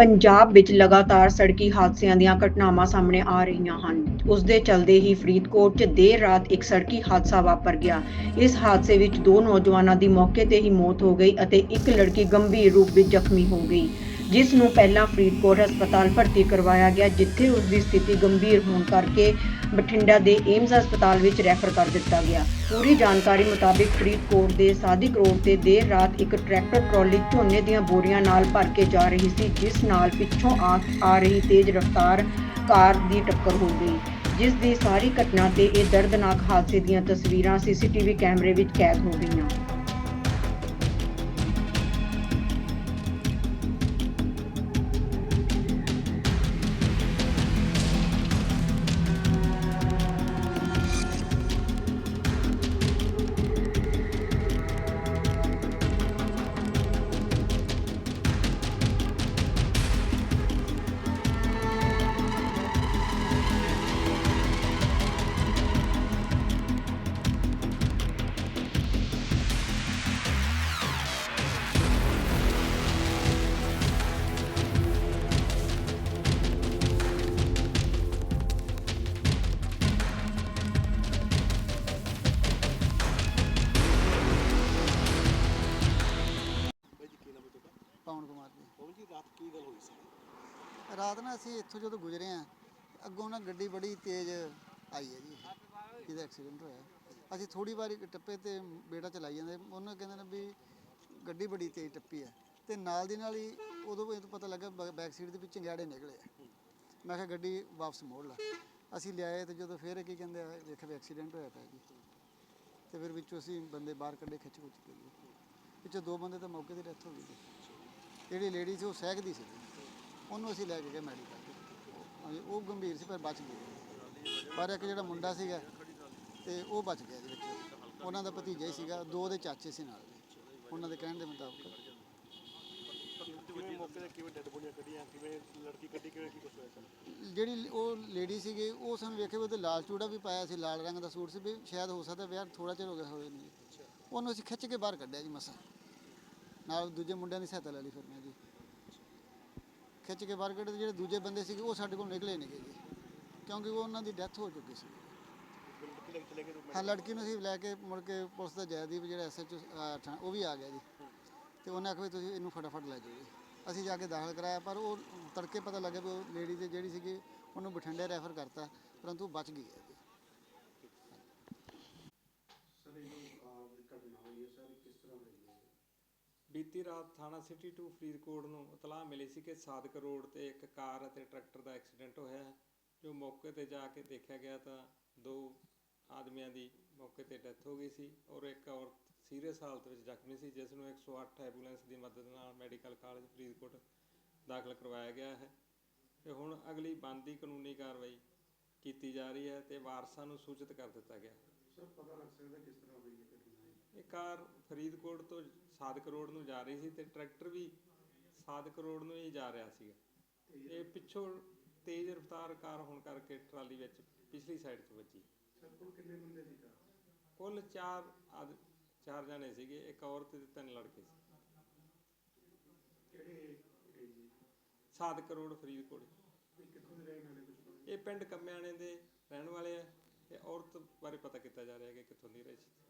ਪੰਜਾਬ ਵਿੱਚ ਲਗਾਤਾਰ ਸੜਕੀ ਹਾਦਸਿਆਂ ਦੀਆਂ ਘਟਨਾਵਾਂ ਸਾਹਮਣੇ ਆ ਰਹੀਆਂ ਹਨ। ਉਸ ਦੇ ਚਲਦੇ ਹੀ ਫਰੀਦਕੋਟ 'ਚ ਦੇਰ ਰਾਤ ਇੱਕ ਸੜਕੀ ਹਾਦਸਾ ਵਾਪਰ ਗਿਆ। ਇਸ ਹਾਦਸੇ ਵਿੱਚ ਦੋ ਨੌਜਵਾਨਾਂ ਦੀ ਮੌਕੇ ਤੇ ਹੀ ਮੌਤ ਹੋ ਗਈ ਅਤੇ ਇੱਕ ਲੜਕੀ ਗੰਭੀਰ ਰੂਪ ਵਿੱਚ ਜ਼ਖਮੀ ਹੋ ਗਈ। ਜਿਸ ਨੂੰ ਪਹਿਲਾਂ ਫਰੀਦਕੋਟ ਹਸਪਤਾਲ ਭਰਤੀ ਕਰਵਾਇਆ ਗਿਆ, ਜਿੱਥੇ ਉਸ ਦੀ ਸਥਿਤੀ ਗੰਭੀਰ ਹੋਣ ਕਰਕੇ ਬਠਿੰਡਾ ਦੇ ਏਮਜ਼ ਹਸਪਤਾਲ ਵਿੱਚ ਰੈਫਰ ਕਰ ਦਿੱਤਾ ਗਿਆ। ਪੂਰੀ ਜਾਣਕਾਰੀ ਮੁਤਾਬਿਕ ਫਰੀਦਕੋਟ ਦੇ ਸਾਦਿਕ ਰੋਡ ਤੇ ਦੇਰ ਰਾਤ ਇੱਕ ਟਰੈਕਟਰ ਟਰਾਲੀ ਝੋਨੇ ਦੀਆਂ ਬੋਰੀਆਂ ਨਾਲ ਭਰ ਕੇ ਜਾ ਰਹੀ ਸੀ, ਜਿਸ ਨਾਲ ਪਿੱਛੋਂ ਆ ਆ ਰਹੀ ਤੇਜ਼ ਰਫ਼ਤਾਰ ਕਾਰ ਦੀ ਟੱਕਰ ਹੋ ਗਈ। ਜਿਸ ਦੀ ਸਾਰੀ ਘਟਨਾ ਤੇ ਇਹ ਦਰਦਨਾਕ ਹਾਦਸੇ ਦੀਆਂ ਤਸਵੀਰਾਂ ਸੀਸੀਟੀਵੀ ਕੈਮਰੇ ਵਿੱਚ ਕੈਦ ਹੋ ਗਈਆਂ। ਪਵਨ ਕੁਮਾਰ ਜੀ ਪਵਨ ਜੀ ਰਾਤ ਕੀ ਗੱਲ ਹੋਈ ਸੀ ਰਾਤ ਨਾ ਅਸੀਂ ਇੱਥੋਂ ਜਦੋਂ ਗੁਜ਼ਰੇ ਆ ਅੱਗੋਂ ਨਾ ਗੱਡੀ ਬੜੀ ਤੇਜ਼ ਆਈ ਹੈ ਜੀ। ਜਿਹਦਾ ਐਕਸੀਡੈਂਟ ਹੋਇਆ। ਅਸੀਂ ਥੋੜੀ ਵਾਰੀ ਟੱਪੇ ਤੇ ਬੇਟਾ ਚਲਾਈ ਜਾਂਦੇ। ਉਹਨੂੰ ਕਹਿੰਦੇ ਨੇ ਵੀ ਗੱਡੀ ਬੜੀ ਤੇਜ਼ ਟੱਪੀ ਹੈ। ਤੇ ਨਾਲ ਦੀ ਨਾਲ ਹੀ ਉਦੋਂ ਮੈਨੂੰ ਪਤਾ ਲੱਗਾ ਬੈਕ ਸੀਟ ਦੇ ਵਿੱਚ ਚੰਗਿਆੜੇ ਨਿਕਲੇ ਆ। ਮੈਂ ਕਿਹਾ ਗੱਡੀ ਵਾਪਸ ਮੋੜ ਲਾ। ਅਸੀਂ ਲਿਆਏ ਤੇ ਜਦੋਂ ਫਿਰ ਕੀ ਕਹਿੰਦੇ ਆ ਵੇਖਿਆ ਵੀ ਐਕਸੀਡੈਂਟ ਹੋਇਆ ਪਿਆ ਜੀ। ਤੇ ਫਿਰ ਵਿੱਚੋਂ ਅਸੀਂ ਬੰਦੇ ਬਾਹਰ ਕੱਢੇ ਖਿੱਚ ਖੁੱਚ ਕੇ ਵਿੱਚੋਂ ਦੋ ਬੰਦੇ ਤਾਂ ਮੌਕੇ ਤੇ ਡੈਥ ਹੋ ਗਈ ਜਿਹੜੀ ਲੇਡੀ ਸੀ ਉਹ ਸਹਿਕਦੀ ਸੀ ਉਹਨੂੰ ਅਸੀਂ ਲੈ ਕੇ ਗਏ ਮੈਡੀਕਲ ਹਾਂਜੀ ਉਹ ਗੰਭੀਰ ਸੀ ਪਰ ਬਚ ਗਈ ਪਰ ਇੱਕ ਜਿਹੜਾ ਮੁੰਡਾ ਸੀਗਾ ਤੇ ਉਹ ਬਚ ਗਿਆ ਜੀ ਵਿੱਚ। ਉਹਨਾਂ ਦਾ ਭਤੀਜਾ ਹੀ ਸੀਗਾ ਦੋ ਦੇ ਚਾਚੇ ਸੀ ਨਾਲ ਉਹਨਾਂ ਦੇ ਕਹਿਣ ਦੇ ਮੁਤਾਬਕ। ਤੇ ਜਿਹੜੀ ਉਹ ਲੇਡੀ ਸੀਗੀ ਉਹ ਸਾਨੂੰ ਵੇਖੇ ਉਹਦੇ ਲਾਲ ਚੂੜਾ ਵੀ ਪਾਇਆ ਸੀ ਲਾਲ ਰੰਗ ਦਾ ਸੂਟ ਸੀ ਵੀ ਸ਼ਾਇਦ ਹੋ ਸਕਦਾ ਵਿਆਹ ਥੋੜਾ ਚਿਰ ਹੋ ਗਿਆ ਹੋਵੇ ਨਹੀਂ। ਉਹਨੂੰ ਅਸੀਂ ਖਿੱਚ ਕੇ ਬਾਹਰ ਕੱਢਿਆ ਜੀ ਮਸਾਂ। ਨਾਲ ਦੂਜੇ ਮੁੰਡਿਆਂ ਦੀ ਸਹਾਇਤਾ ਲੈ ਲਈ ਫਿਰ ਮੈਂ ਜੀ। ਖਿੱਚ ਕੇ ਬਾਹਰ ਕੱਢੇ ਤੇ ਜਿਹੜੇ ਦੂਜੇ ਬੰਦੇ ਸੀਗੇ, ਉਹ ਸਾਡੇ ਕੋਲ ਨਿਕਲੇ ਨਹੀਂ ਜੀ। ਕਿਉਂਕਿ ਉਹ ਉਹਨਾਂ ਦੀ ਡੈਥ ਹੋ ਚੁੱਕੀ ਸੀ। ਹਾਂ, ਲੜਕੀ ਨੂੰ ਅਸੀਂ ਲੈ ਕੇ ਮੁੜ ਕੇ ਪੁਲਿਸ ਦਾ ਜੈਦੀਪ ਜਿਹੜਾ ਐਸਐਚਓ ਉਹ ਵੀ ਆ ਗਿਆ ਜੀ। ਤੇ ਉਹਨੇ ਆਖਿਆ ਵੀ ਤੁਸੀਂ ਇਹਨੂੰ ਫਟਾਫਟ ਲੈ ਜਾਓ ਜੀ। ਅਸੀਂ ਜਾ ਕੇ ਦਾਖਲ ਕਰਾਇਆ, ਪਰ ਉਹ ਤੜਕੇ ਪਤਾ ਲੱਗਿਆ ਵੀ ਉਹ ਲੇਡੀ ਤੇ ਜਿਹੜੀ ਸੀਗੀ, ਉਹਨੂੰ ਬਠਿੰਡੇ ਰੈਫਰ ਕਰਤਾ, ਪਰੰਤੂ ਬਚ ਗਈ ਹੈ ਜੀ। ਬੀਤੀ ਰਾਤ ਥਾਣਾ ਸਿਟੀ 2 ਫਰੀਦਕੋਟ ਨੂੰ ਇਤਲਾਹ ਮਿਲੀ ਸੀ ਕਿ ਸਾਦਕ ਰੋਡ ਤੇ ਇੱਕ ਕਾਰ ਅਤੇ ਟਰੈਕਟਰ ਦਾ ਐਕਸੀਡੈਂਟ ਹੋਇਆ ਹੈ। ਜੋ ਮੌਕੇ ਤੇ ਜਾ ਕੇ ਦੇਖਿਆ ਗਿਆ ਤਾਂ ਦੋ ਆਦਮੀਆਂ ਦੀ ਮੌਕੇ ਤੇ ਡੈਥ ਹੋ ਗਈ ਸੀ ਔਰ ਇੱਕ ਔਰਤ ਸੀਰੀਅਸ ਹਾਲਤ ਵਿੱਚ ਜ਼ਖਮੀ ਸੀ, ਜਿਸ ਨੂੰ 108 ਐਂਬੂਲੈਂਸ ਦੀ ਮਦਦ ਨਾਲ ਮੈਡੀਕਲ ਕਾਲਜ ਫਰੀਦਕੋਟ ਦਾਖਲ ਕਰਵਾਇਆ ਗਿਆ ਹੈ। ਤੇ ਹੁਣ ਅਗਲੀ ਬਣਦੀ ਕਾਨੂੰਨੀ ਕਾਰਵਾਈ ਕੀਤੀ ਜਾ ਰਹੀ ਹੈ ਤੇ ਵਾਰਸਾਂ ਨੂੰ ਸੂਚਿਤ ਕਰ ਦਿੱਤਾ ਗਿਆ। ਇਹ ਕਾਰ ਫਰੀਦਕੋਟ ਤੋਂ ਸਾਦਕ ਰੋਡ ਨੂੰ ਜਾ ਰਹੀ ਸੀ ਤੇ ਟਰੈਕਟਰ ਵੀ ਸਾਦਕ ਰੋਡ ਨੂੰ ਹੀ ਜਾ ਰਿਹਾ ਸੀਗਾ। ਇਹ ਪਿੱਛੋਂ ਤੇਜ਼ ਰਫ਼ਤਾਰ ਕਾਰ ਹੋਣ ਕਰਕੇ ਟਰਾਲੀ ਵਿੱਚ ਪਿਛਲੀ ਸਾਈਡ 'ਚ ਵੱਜੀ। ਕੁੱਲ ਚਾਰ ਆਦ- ਚਾਰ ਜਣੇ ਸੀਗੇ ਇੱਕ ਔਰਤ ਤੇ ਤਿੰਨ ਲੜਕੇ ਸੀ। ਸਾਦਕ ਰੋਡ ਫਰੀਦਕੋਟ। ਇਹ ਪਿੰਡ ਕੰਮਿਆਣੇ ਦੇ ਰਹਿਣ ਵਾਲੇ ਆ। ਤੇ ਔਰਤ ਬਾਰੇ ਪਤਾ ਕੀਤਾ ਜਾ ਰਿਹਾ ਕਿ ਕਿੱਥੋਂ ਦੀ ਰਹੀ ਸੀ